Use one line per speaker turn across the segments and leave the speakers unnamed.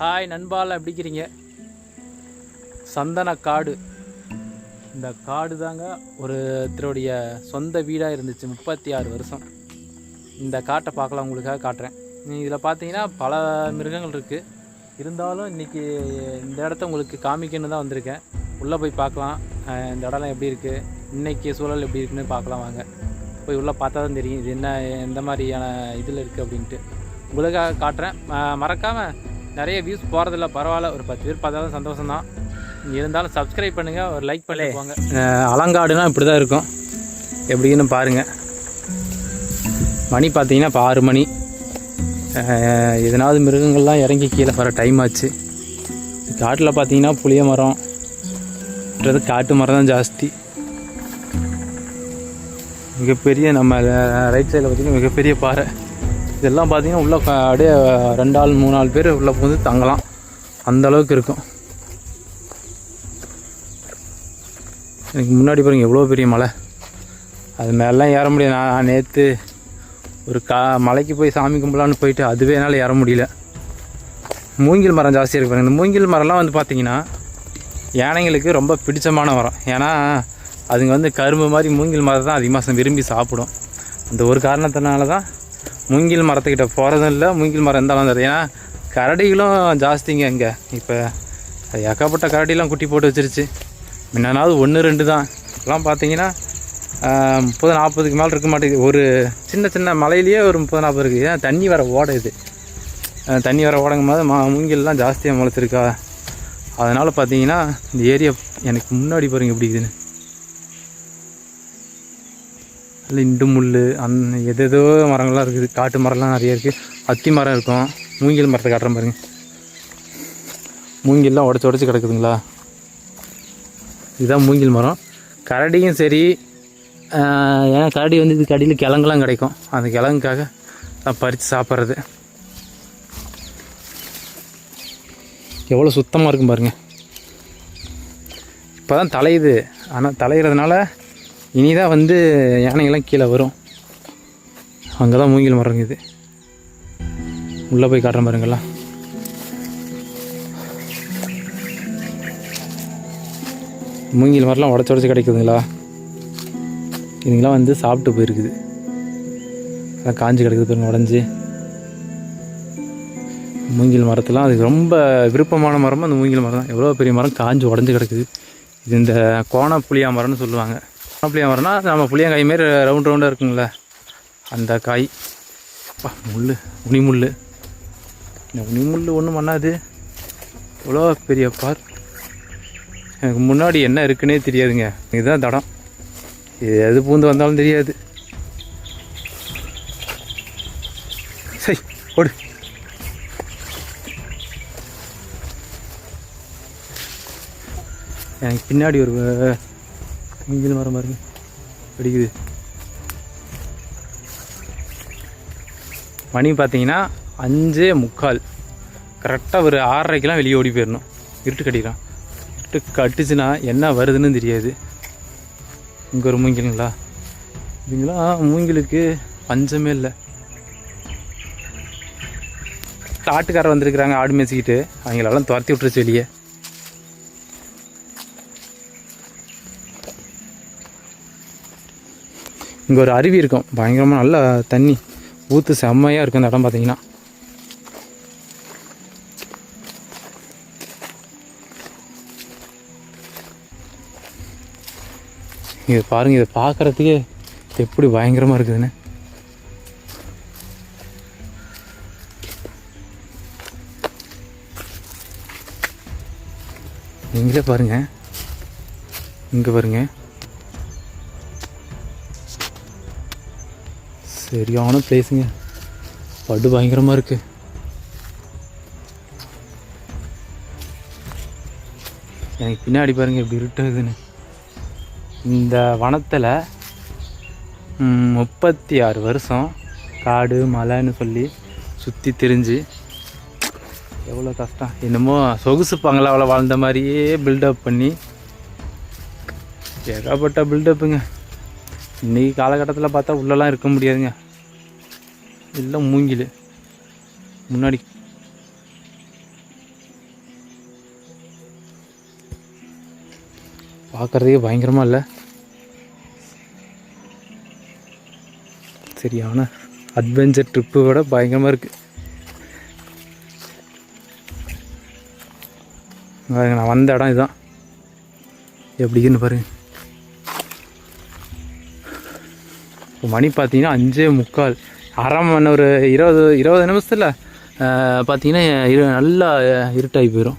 Hi நண்பால் எப்படி இருக்கிறீங்க சந்தன காடு. இந்த காடு தாங்க ஒருத்தருடைய சொந்த வீடாக இருந்துச்சு முப்பத்தி ஆறு வருஷம். இந்த காட்டை பார்க்கலாம் உங்களுக்காக காட்டுறேன். இதில் பார்த்தீங்கன்னா பல மிருகங்கள் இருக்குது இருந்தாலும் இன்றைக்கி இந்த இடத்த உங்களுக்கு காமிக்கணும்னு தான் வந்திருக்கேன். உள்ளே போய் பார்க்கலாம். இந்த இடம்லாம் எப்படி இருக்குது இன்றைக்கி சூழல் எப்படி இருக்குன்னு பார்க்கலாம் வாங்க. போய் உள்ளே பார்த்தா தான் தெரியும். இது என்ன எந்த மாதிரியான இதில் இருக்குது அப்படின்ட்டு. உங்களுக்காக காட்டுறேன். மறக்காமல் நிறைய வியூஸ் போகிறதில்ல பரவாயில்ல. ஒரு பத்து பேர் பார்த்தாலும் சந்தோஷம் தான் இருந்தாலும் சப்ஸ்கிரைப் பண்ணுங்கள் ஒரு லைக் பண்ணி போங்க. அலங்காடுனா இப்படி தான் இருக்கும். எப்படின்னு பாருங்கள் மணி பார்த்தீங்கன்னா இப்போ ஆறு மணி. எதனாவது மிருகங்கள்லாம் இறங்கி கீழே வர டைம் ஆச்சு. காட்டில் பார்த்தீங்கன்னா புளிய மரம். மற்றது காட்டு மரம் தான் ஜாஸ்தி. மிகப்பெரிய நம்ம ரைட் சைடில் பார்த்தீங்கன்னா மிகப்பெரிய பாறை. இதெல்லாம் பார்த்தீங்கன்னா உள்ளே அப்படியே ரெண்டு ஆள் மூணு நாலு பேர் உள்ளே புகுந்து தங்கலாம். அந்த அளவுக்கு இருக்கும். எனக்கு முன்னாடி பாருங்க எவ்வளோ பெரிய மலை. அது மேலாம் ஏற முடியாது நான் நேற்று ஒரு கா மலைக்கு போய் சாமி கும்பலான்னு போயிட்டு அதுவே என்னால் ஏற முடியல. மூங்கில் மரம் ஜாஸ்தியாக இருக்கு பாருங்கள் இந்த மூங்கில் மரம்லாம் வந்து பார்த்தீங்கன்னா யானைங்களுக்கு ரொம்ப பிடிச்சமான மரம். ஏன்னா அதுங்க வந்து கரும்பு மாதிரி மூங்கில் மரம் தான் அதிகமாக விரும்பி சாப்பிடும். அந்த ஒரு காரணத்தினால தான் மூங்கில் மரத்துக்கிட்ட போகிறதும் இல்லை மூங்கில் மரம் இருந்தாலும் தெரியும் ஏன்னா கரடிகளும் ஜாஸ்திங்க இங்கே. இப்போ ஏகப்பட்ட கரடிலாம் குட்டி போட்டு வச்சிருச்சு. முன்னாவது ஒன்று ரெண்டு தான். இப்போலாம் பார்த்தீங்கன்னா முப்பது நாற்பதுக்கு மேலே இருக்க மாட்டேங்குது. ஒரு சின்ன சின்ன மலையிலேயே ஒரு முப்பது நாற்பது இருக்குது ஏன்னா தண்ணி வர ஓட இது தண்ணி வர ஓடங்கும் போது மா மூங்கில்லாம் ஜாஸ்தியாக முளைச்சிருக்கா. அதனால் பார்த்தீங்கன்னா இந்த ஏரியா எனக்கு முன்னாடி பாருங்க எப்படி இருக்குதுன்னு. லிண்டு இண்டு முள் அந்த எதேதோ மரங்கள்லாம் இருக்குது. காட்டு மரம்லாம் நிறைய இருக்குது அத்தி மரம் இருக்கும். மூங்கில் மரத்தை காட்டுறேன் பாருங்க. மூங்கில்லாம் உடச்சி உடச்சி கிடக்குதுங்களா? இதுதான் மூங்கில் மரம். கரடியும் சரி ஏன்னா கரடி வந்து இதுக்கு அடியில் கிழங்குலாம் கிடைக்கும். அந்த கிழங்குக்காக நான் பறித்து சாப்பிட்றது. எவ்வளோ சுத்தமாக இருக்கும் பாருங்க. இப்போ தான் தலையுது. ஆனால் தலையிறதுனால இனிதான் வந்து யானைகள்லாம் கீழே வரும். அங்கே தான் மூங்கில் மரம் இருக்குது. உள்ளே போய் காட்டுறேன் பாருங்களா மூங்கில் மரம்லாம் உடச்சி உடச்சி கிடைக்குதுங்களா? இதுங்களாம் வந்து சாப்பிட்டு போயிருக்குது. அதான் காஞ்சி கிடக்குது பாருங்க உடஞ்சி. மூங்கில் மரத்தெலாம் அதுக்கு ரொம்ப விருப்பமான மரமும் அந்த மூங்கில் மரம் தான் எவ்வளோ பெரிய மரம்? காஞ்சி உடஞ்சி கிடக்குது. இது இந்த கோண புளியா மரம்னு சொல்லுவாங்க. கோண புளியா நம்ம புளியங்காய் மாரி ரவுண்ட் ரவுண்டாக இருக்குங்கள. அந்த காய். அப்பா முள் உனிமுள் இந்த உனிமுள் ஒன்றும் பண்ணாது. எவ்வளோ பெரிய பார். எனக்கு முன்னாடி என்ன இருக்குன்னே தெரியாதுங்க. இதுதான் தடம். இது எது பூந்து வந்தாலும் தெரியாது. சரி ஓடு. எனக்கு பின்னாடி ஒரு மூங்கில் மரம் பாருங்க பிடிக்குது மணி பார்த்தீங்கன்னா அஞ்சே முக்கால். கரெக்டாக ஒரு ஆறரைக்கெலாம் வெளியே ஓடி போயிடணும். இருட்டு கட்டிக்கலாம் இருட்டு கட்டுச்சுன்னா என்ன வருதுன்னு தெரியாது. இங்கே ஒரு மூங்கிலுங்களா? இதுங்களாம் மூங்கிலுக்கு பஞ்சமே இல்லை. காட்டுக்காரர் வந்திருக்கிறாங்க ஆடு மேய்ச்சிக்கிட்டு. அவங்களெல்லாம் துரத்தி விட்டுருச்சு வெளியே. இங்கே ஒரு அருவி இருக்கும். பயங்கரமாக நல்ல தண்ணி. ஊற்று செம்மையாக இருக்கும் இந்த இடம் பார்த்தீங்கன்னா இது பாருங்கள் இதை பார்க்குறதுக்கே எப்படி பயங்கரமாக இருக்குதுன்னு. நீங்களே பாருங்க. இங்கே பாருங்கள் சரியான பிளேஸுங்க படு பயங்கரமாக இருக்குது எனக்கு பின்னாடி பாருங்க எப்படி இருட்டுதுன்னு இந்த வனத்தில் முப்பத்தி ஆறு வருஷம் காடு மலைன்னு சொல்லி சுற்றி திரிஞ்சு எவ்வளோ கஷ்டம். என்னமோ சொகுசு பங்களாவில் வாழ்ந்த மாதிரியே பில்டப் பண்ணி ஏகப்பட்ட பில்டப்புங்க இன்றைக்கி காலகட்டத்தில் பார்த்தா உள்ளெல்லாம் இருக்க முடியாதுங்க. எல்லாம் மூங்கில். முன்னாடி. பார்க்குறதுக்கே பயங்கரமாக இல்லை. சரியான அட்வென்ச்சர் ட்ரிப்பு விட பயங்கரமாக இருக்குது நான் வந்த இடம் இதுதான் எப்படின்னு பாருங்கள் மணி பார்த்தீங்கன்னா அஞ்சே முக்கால். அரை மணி ஒரு இருபது இருபது நிமிஷத்தில் பார்த்தீங்கன்னா இரு நல்லா இருட்டாகி போயிடும்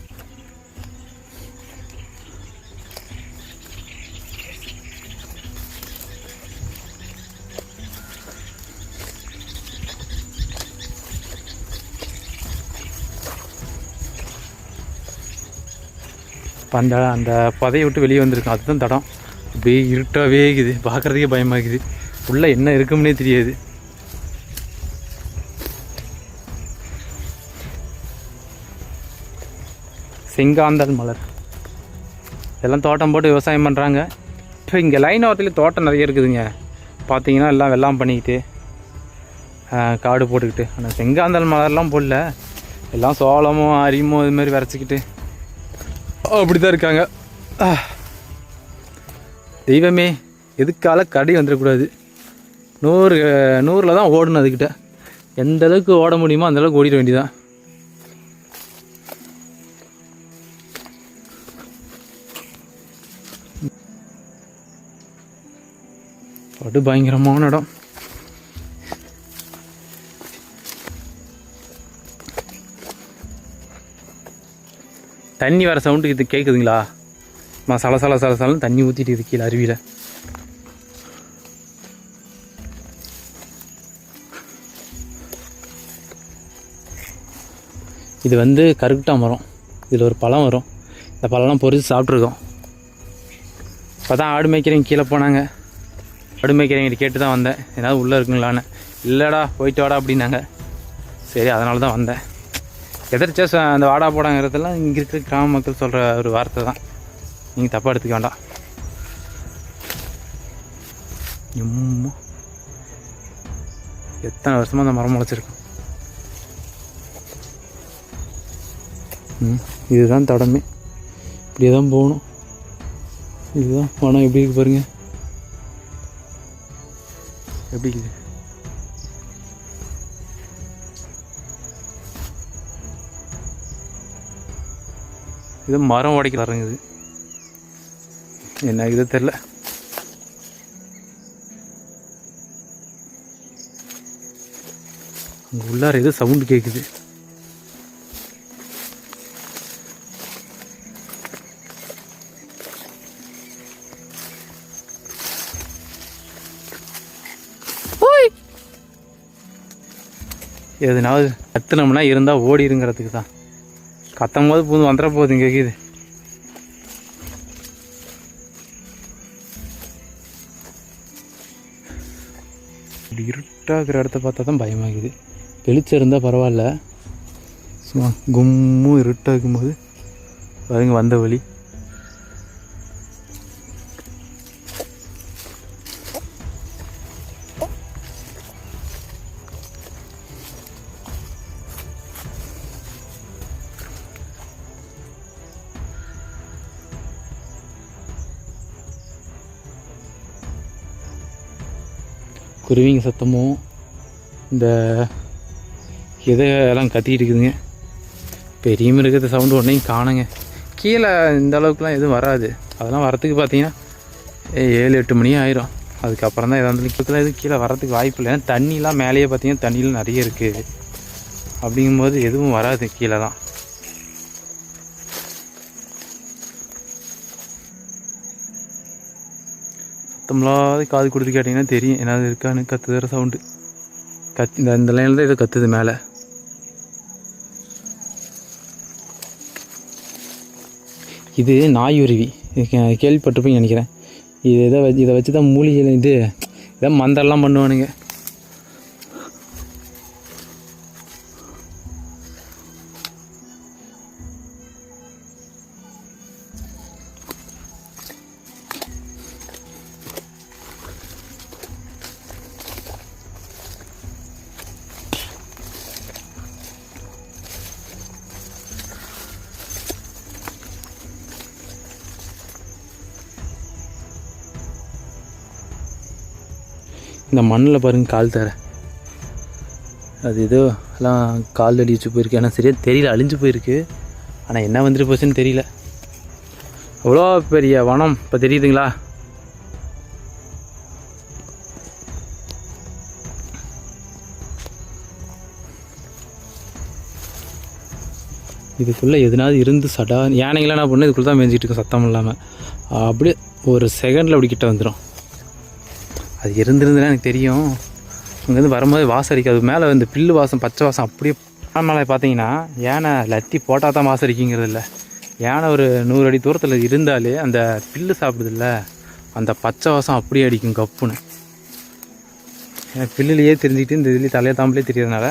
இப்போ அந்த அந்த பதையை விட்டு வெளியே வந்திருக்கோம் அதுதான் தடம். அப்படியே இருட்டாகவே இருக்குது. பார்க்குறதுக்கே பயமாக இருக்குது உள்ளே என்ன இருக்கும்னே தெரியாது. செங்காந்தல் மலர். இதெல்லாம் தோட்டம் போட்டு விவசாயம் பண்ணுறாங்க இப்போ இங்கே லைன் ஓரத்துலேயே தோட்டம் நிறைய இருக்குதுங்க. பார்த்தீங்கன்னா எல்லாம் வெள்ளாம் பண்ணிக்கிட்டு காடு போட்டுக்கிட்டு. ஆனால் செங்காந்தல் மலர்லாம் போடல. எல்லாம் சோளமும் அரியும் இது மாதிரி விரைச்சிக்கிட்டு. அப்படி தான் இருக்காங்க. தெய்வமே எதுக்கால கடி வந்துடக்கூடாது நூறு நூறில் தான் ஓடணும் அதுக்கிட்ட. எந்த அளவுக்கு ஓட முடியுமோ அந்தளவுக்கு ஓடிட வேண்டியதான் படு பயங்கரமான இடம். தண்ணி வர சவுண்டுக்கு இது கேட்குதுங்களா நான் சல சல சல தண்ணி ஊற்றிட்டு இருக்கு கீழே அருவியில். இது வந்து கருக்டா மரம். இதில் ஒரு பழம் வரும். இந்த பழம்லாம் பொறித்து சாப்பிட்ருக்கோம். இப்போ தான் ஆடு மேய்க்கிறவங்க கீழே போனாங்க. ஆடு மேய்க்கிறவங்கிட்ட கேட்டு தான் வந்தேன். ஏதாவது உள்ளே இருக்குங்களான்னு. இல்லைடா போயிட்டு வாடா அப்படின்னாங்க. சரி அதனால தான் வந்தேன். எதிர்ச்சா ச- அந்த வாடா போடாங்கிறதெல்லாம் இங்கே இருக்கிற கிராம மக்கள் சொல்கிற ஒரு வார்த்தை தான். நீங்கள் தப்பாக எடுத்துக்க வேண்டாம். எத்தனை வருஷமாக அந்த மரம் முளைச்சிருக்கும் இதுதான் தடமே. இப்படியே தான் போகணும். இதுதான் பணம் எப்படி இருக்கு பாருங்க. எப்படி இருக்குது இது மரம் உடைக்க இறங்குது என்ன இது தெரில அங்கே உள்ளார ஏதோ சவுண்டு கேட்குது எதுனாவது கத்துனோம்னா இருந்தால் ஓடிருங்கிறதுக்கு தான். கத்தும் போது புது வந்துட போகுது கேட்குது இப்படி இருட்டாகிற இடத்த பார்த்தா தான் பயமாகுது வெளிச்சம் இருந்தால் பரவாயில்ல. சும்மா கும்மும் இருட்டாகும் போது பாருங்க வந்த வழி குருவிங்க சத்தமும் இந்த எதையெல்லாம் கத்திக்கிட்டு இருக்குதுங்க பெரிய மிருகத்தை சவுண்டு ஒன்றையும் காணுங்க. கீழே இந்த அளவுக்குலாம் எதுவும் வராது. அதெல்லாம் வரத்துக்கு பார்த்தீங்கன்னா ஏ- ஏழு எட்டு மணி ஆயிரும். அதுக்கப்புறம் தான் எதாவது கீழே எதுவும் கீழே வரத்துக்கு வாய்ப்பு இல்லை. ஏன்னா தண்ணிலாம் மேலேயே பார்த்தீங்கன்னா தண்ணியில் நிறைய இருக்குது. அப்படிங்கும்போது எதுவும் வராது கீழே தான் சத்தமில்லாத காது கொடுத்து கேட்டிங்கன்னா தெரியும். என்னது இருக்கான்னு கத்துதுற சவுண்டு கத் இந்த இந்த லைனில் தான் இதை கத்துது மேலே. இது நாயுருவி. இது கே- கேள்விப்பட்டிருப்பீங்க நினைக்கிறேன். இது இதை வச்சு இதை வச்சு தான் மூலிகை இது இதை மந்தெல்லாம் பண்ணுவானுங்க. இந்த மண்ணில் பாருங்கள் கால் தர. அது ஏதோ எல்லாம் கால் அடிச்சு போயிருக்கு. ஆனால் சரியாக தெரியல அழிஞ்சு போயிருக்கு. ஆனால் என்ன வந்துட்டு போச்சுன்னு தெரியல. அவ்வளோ பெரிய வனம். இப்போ தெரியுதுங்களா? இதுக்குள்ளே எதுனாவது இருந்து சடா யானைங்களாம் என்ன பண்ணு இதுக்குள்ளே தான் மேய்ஞ்சிட்டு இருக்கும் சத்தம் இல்லாமல் அப்படியே ஒரு செகண்டில் அப்படி கிட்ட வந்துடும் அது இருந்திருந்துன்னா எனக்கு தெரியும். இங்கேருந்து வரும்போது வாசம் அடிக்காது. மேலே இந்த பில்லு வாசம் பச்சை வாசம் அப்படியே மேலே பார்த்தீங்கன்னா யானை லத்தி போட்டால் தான் வாசம் அடிக்குங்கிறது இல்லை. யானை ஒரு நூறு அடி தூரத்தில் இருந்தாலே அந்த பில்லு சாப்பிடுதுல்ல அந்த பச்சை வாசம் அப்படியே அடிக்கும் கப்புன்னு. எனக்கு பில்லுலேயே தெரிஞ்சுக்கிட்டு இந்த இதுலேயே தலையை தாம்பலே தெரியறதுனால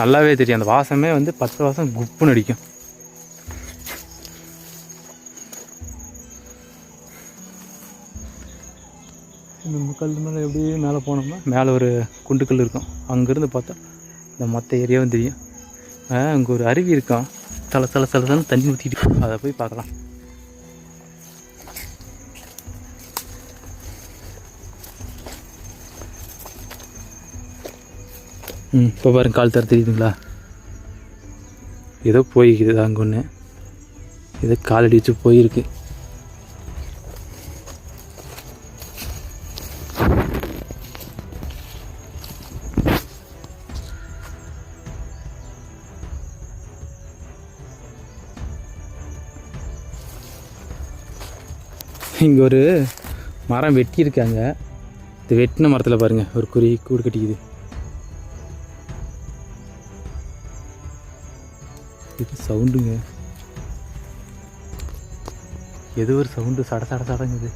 நல்லாவே தெரியும். அந்த வாசமே வந்து பச்சை வாசம் குப்புன்னு அடிக்கும். இந்த கல் மேலே எப்படியே மேலே போனோம்னா மேலே ஒரு குண்டுக்கல் இருக்கும். அங்கேருந்து பார்த்தா இந்த மொத்த ஏரியாவும் தெரியும். அங்கே ஒரு அருவி இருக்கும். தலை தலை தலை தலை தண்ணி ஊற்றிட்டு அதை போய் பார்க்கலாம். ம் இப்போ பாருங்க கால் தர தெரியுதுங்களா? ஏதோ போயிருக்குது அங்கே ஒன்று ஏதோ காலடி வச்சு போயிருக்கு. இங்கே ஒரு மரம் வெட்டியிருக்காங்க. இந்த வெட்டின மரத்தில் பாருங்கள் ஒரு குறி கூடு கட்டிக்குது. இது சவுண்டுங்க. ஏதோ ஒரு சவுண்டு சட சட சடங்குது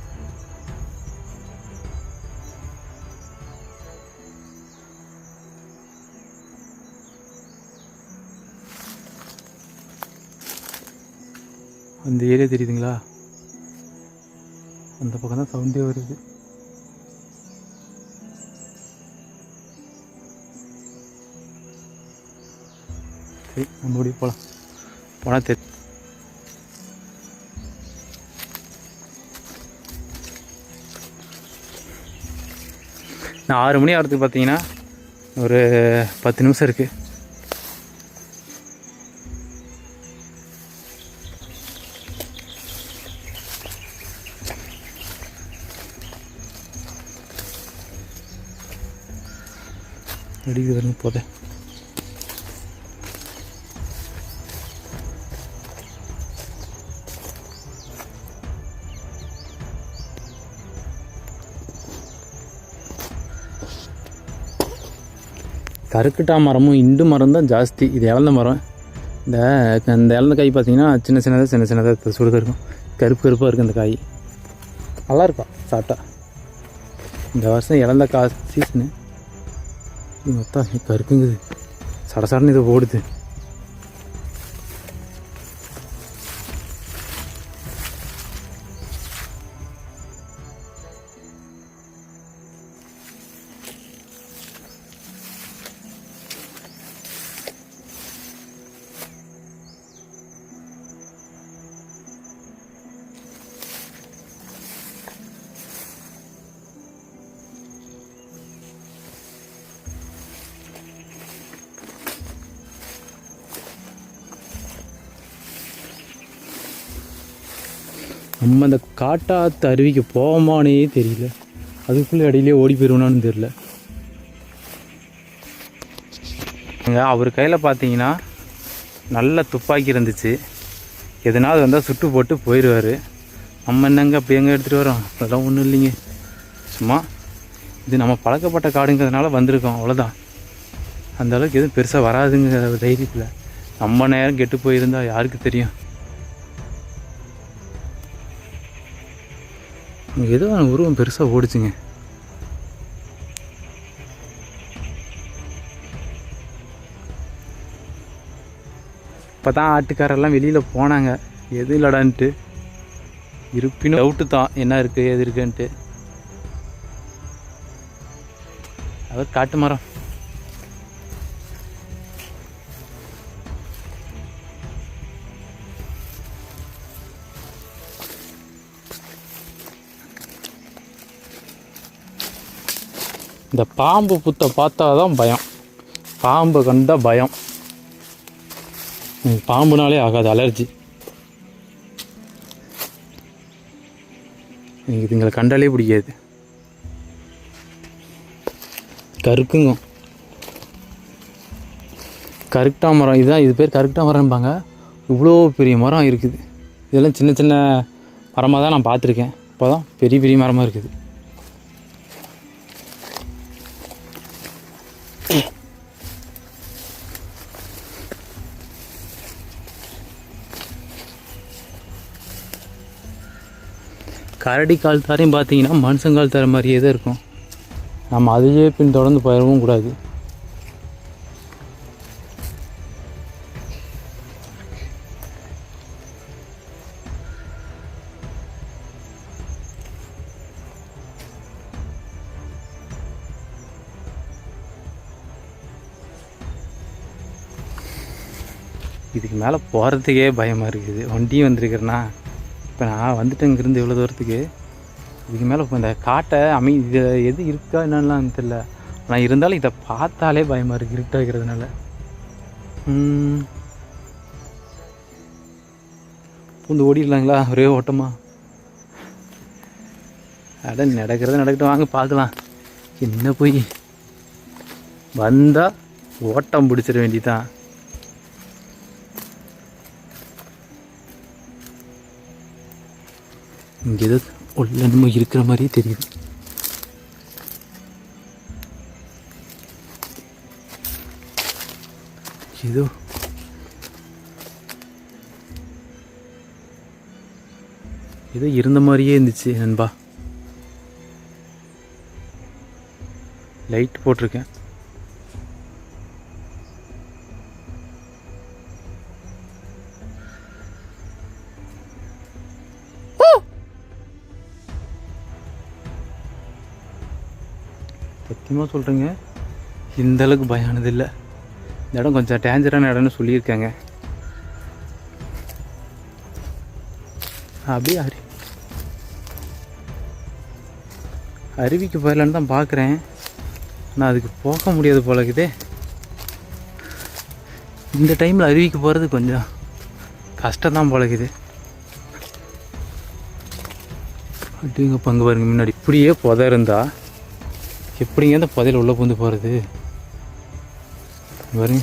அந்த ஏரியா தெரியுதுங்களா? அந்த பக்கம் தான் சவுண்டே வருது. சரி நம்ம போகலாம் போனால் தெரியும் நான் ஆறு மணி ஆகிறதுக்கு பார்த்தீங்கன்னா ஒரு பத்து நிமிஷம் இருக்குது அடிக்குது வரணும் போதே. கருக்கட்டா மரமும் இண்டு மரம் தான் ஜாஸ்தி. இது இழந்த மரம்? இந்த இந்த இழந்த காய் பார்த்தீங்கன்னா சின்ன சின்னதாக சின்ன சின்னதாக சுடுதாக இருக்கும். கருப்பு கருப்பாக இருக்கும் இந்த காய். நல்லா இருக்கும் சாப்பிட்டா? இந்த வருஷம் இழந்த கா சீசனு இது மொத்தம் கருக்குங்குது சட சடன்னு இது நம்ம அந்த காட்டாத்து அருவிக்கு போவோமானே தெரியல. அதுக்குள்ளே இடையிலே ஓடி போயிடுவோன்னு தெரியல. அவர் கையில் பார்த்தீங்கன்னா நல்ல துப்பாக்கி இருந்துச்சு. எதனால் வந்தால் சுட்டு போட்டு போயிடுவார். நம்ம என்னங்க அப்படி எங்கே எடுத்துகிட்டு வரோம்? அதெல்லாம் ஒன்றும் இல்லைங்க. சும்மா இது நம்ம பழக்கப்பட்ட காடுங்கிறதுனால வந்திருக்கோம் அவ்வளோதான் அந்த அளவுக்கு எதுவும் பெருசாக வராதுங்கிற தைரியத்தில். நம்ம நேரம் கெட்டு போயிருந்தா யாருக்கு தெரியும்? ஏதோ உருவம் பெருசாக ஓடிச்சுங்க. இப்போ தான் ஆட்டுக்காரெல்லாம் வெளியில் போனாங்க. எதுவும் இல்லடான்ட்டு. இருப்பினும் டவுட்டு தான். என்ன இருக்குது எது இருக்குன்ட்டு. அவர் காட்டு மரம். இந்த பாம்பு புத்தை பார்த்தா தான் பயம். பாம்பு கண்டா பயம். பாம்புனாலே ஆகாது அலர்ஜி. எனக்கு இதுங்களை கண்டாலே பிடிக்காது. கருக்குங்க. கருக்டா மரம் இதுதான் இது பேர் கருக்டா மரம்பாங்க. இவ்வளோ பெரிய மரம் இருக்குது. இதெல்லாம் சின்ன சின்ன மரமாக தான் நான் பார்த்துருக்கேன். இப்போ தான் பெரிய பெரிய மரமாக இருக்குது. கரடி கால் தாரையும் பார்த்தீங்கன்னா மனுஷங்கால் தர மாதிரியே தான் இருக்கும். நம்ம அதையே பின் தொடர்ந்து போயிடவும் கூடாது. இதுக்கு மேலே போகிறதுக்கே பயமாக இருக்குது. வண்டியும் வந்திருக்கிறேன்னா இப்போ நான் வந்துட்டேன் இங்கேருந்து இவ்வளோ தூரத்துக்கு. இதுக்கு மேலே இப்போ இந்த காட்டை அமை இது எது இருக்கா என்னென்னலாம் தெரியல. ஆனால் இருந்தாலும் இதை பார்த்தாலே பயமாக இருக்குது இருட்டாக இருக்கிறதுனால. பூந்து ஓடிடலாங்களா? ஒரே ஓட்டமா? அட நடக்கிறத நடக்கட்டும். வாங்க பார்க்கலாம். என்ன போய்? வந்தால் ஓட்டம் பிடிச்சிட வேண்டிதான் இங்கே ஏதோ உள்ள நம்ம இருக்கிற மாதிரியே தெரியுது. ஏதோ ஏதோ இருந்த மாதிரியே இருந்துச்சு நண்பா. லைட் போட்டிருக்கேன். சத்தியமாக சொல்கிறேங்க இந்த அளவுக்கு பயானது இல்லை. இந்த இடம் கொஞ்சம் டேஞ்சரான இடம்னு சொல்லியிருக்காங்க. அப்படியே அரு. அருவிக்கு போயிடலான்னு தான் பார்க்குறேன். ஆனால் அதுக்கு போக முடியாது போல இருக்குதே இந்த டைமில் அருவிக்கு போகிறது கொஞ்சம் கஷ்டம் போல இருக்குது அப்படிங்க பங்கு பாருங்க முன்னாடி இப்படியே புதை இருந்தால் எப்படிங்க அந்த பதையில் உள்ளே பூந்து போகிறது பாருங்க.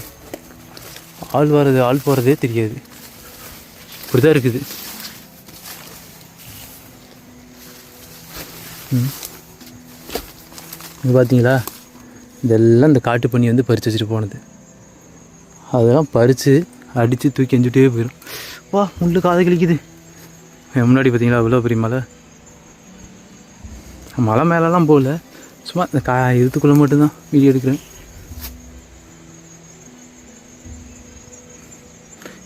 ஆள் வர்றது ஆள் போகிறதே தெரியாது. இப்படி தான் இருக்குது. ம். இது பார்த்தீங்களா இதெல்லாம் இந்த காட்டு பண்ணி வந்து பறித்து வச்சுட்டு போனது. அதெல்லாம் பறித்து அடித்து தூக்கி எஞ்சிட்டே போயிடும் வா முள்ளு காதை கிழிக்குது. முன்னாடி பார்த்தீங்களா அவ்வளோ பெரிய மலை? மலை மேலெலாம் போகல. சும்மா இந்த கா இதுக்குள்ளே மட்டும்தான் வீடியோ எடுக்கிறேன்.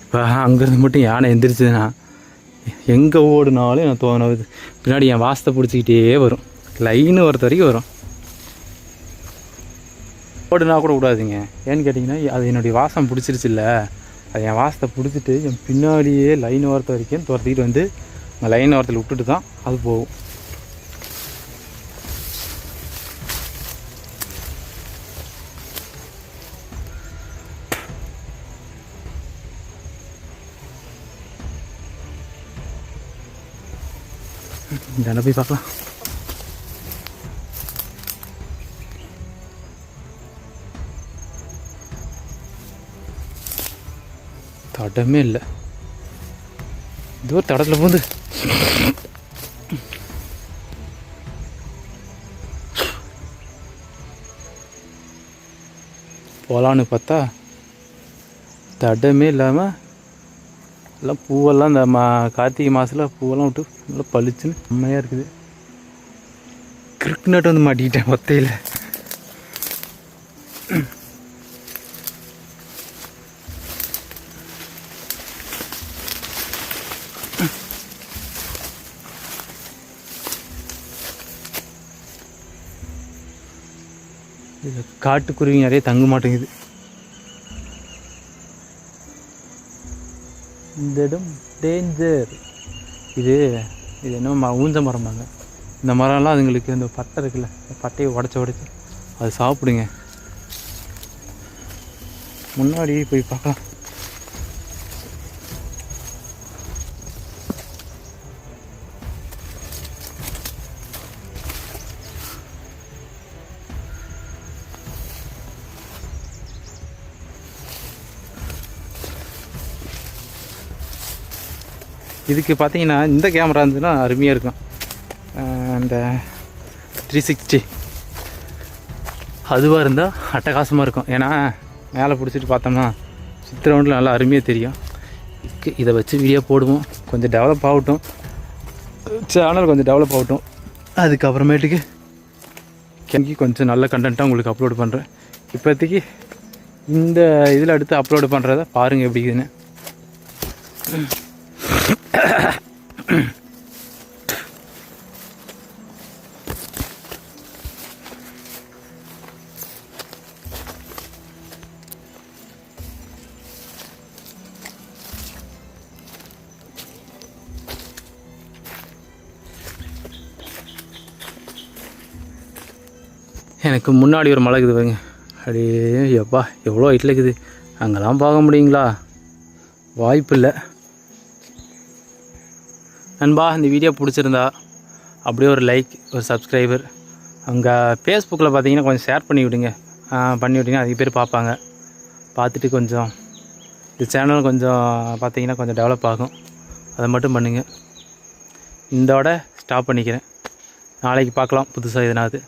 இப்போ அங்கேருந்து மட்டும் யானை எந்திரிச்சதுன்னா எங்கே ஓடுனாலும் எனக்கு தோணுது பின்னாடி என் வாசத்தை பிடிச்சிக்கிட்டே வரும். லைன்னு வரத்த வரைக்கும் வரும். ஓடுனா கூட விடாதீங்க. ஏன்னு கேட்டிங்கன்னா அது என்னுடைய வாசம் பிடிச்சிருச்சு இல்லை அது என் வாசத்தை பிடிச்சிட்டு என் பின்னாடியே லைன் வரத்த வரைக்கும் துரத்திக்கிட்டு வந்து லைன் ஓரத்தில் விட்டுட்டு தான் அது போகும். இந்த போய் பார்க்கலாம் தடமே இல்லை. இது ஒரு தடத்தில் போகுது போகலான்னு பார்த்தா தடமே இல்லாமல் எல்லாம் பூவெல்லாம் இந்த மா கார்த்திகை மாதத்தில் பூவெல்லாம் விட்டு நல்லா பளிச்சுன்னு செம்மையாக இருக்குது. கிறுக்கு நட்டு வந்து மாட்டிக்கிட்டேன் ஒத்தையில் காட்டுக்குருவி நிறைய தங்க மாட்டேங்குது. இந்த இடம் டேஞ்சர். இது இது என்ன ம ஊஞ்ச மரம்பாங்க இந்த மரம்லாம் அதுங்களுக்கு இந்த பட்டை இருக்குல்ல இந்த பட்டையை உடச்சி உடச்சி அது சாப்பிடுங்க. முன்னாடி போய் பார்க்கலாம். இதுக்கு பார்த்தீங்கன்னா இந்த கேமரா இருந்ததுன்னா அருமையாக இருக்கும். அந்த த்ரீ சிக்ஸ்டி அதுவாக இருந்தால் அட்டகாசமாக இருக்கும். ஏன்னா மேலே பிடிச்சிட்டு பார்த்தோம்னா சித்திரவுண்டில் ரவுண்டில் நல்லா அருமையாக தெரியும். இதுக்கு இதை வச்சு வீடியோ போடுவோம். கொஞ்சம் டெவலப் ஆகட்டும். சேனல் கொஞ்சம் டெவலப் ஆகட்டும். அதுக்கப்புறமேட்டுக்கு கிளம்பி கொஞ்சம் நல்ல கண்டென்ட்டாக உங்களுக்கு அப்லோட் பண்ணுறேன் இப்போதைக்கு இந்த இதில் அடுத்து அப்லோடு பண்ணுறத பாருங்கள் எப்படிங்கன்னு எனக்கு முன்னாடி ஒரு மலை இருக்குது பாருங்க. அப்படியே எப்பா எவ்வளோ ஹைட்டில் இருக்குது. அங்கெல்லாம் பார்க்க முடியுங்களா? வாய்ப்பு இல்லை நண்பா இந்த வீடியோ பிடிச்சிருந்தா அப்படியே ஒரு லைக் ஒரு சப்ஸ்கிரைபர் அங்கே ஃபேஸ்புக்கில் பார்த்தீங்கன்னா கொஞ்சம் ஷேர் பண்ணி விடுங்க. பண்ணி விட்டிங்கன்னா அதிக பேர் பார்ப்பாங்க. பார்த்துட்டு கொஞ்சம் இந்த சேனல் கொஞ்சம் பார்த்தீங்கன்னா கொஞ்சம் டெவலப் ஆகும். அதை மட்டும் பண்ணுங்கள் இந்தோட ஸ்டாப் பண்ணிக்கிறேன். நாளைக்கு பார்க்கலாம். புதுசாக எதனாவது.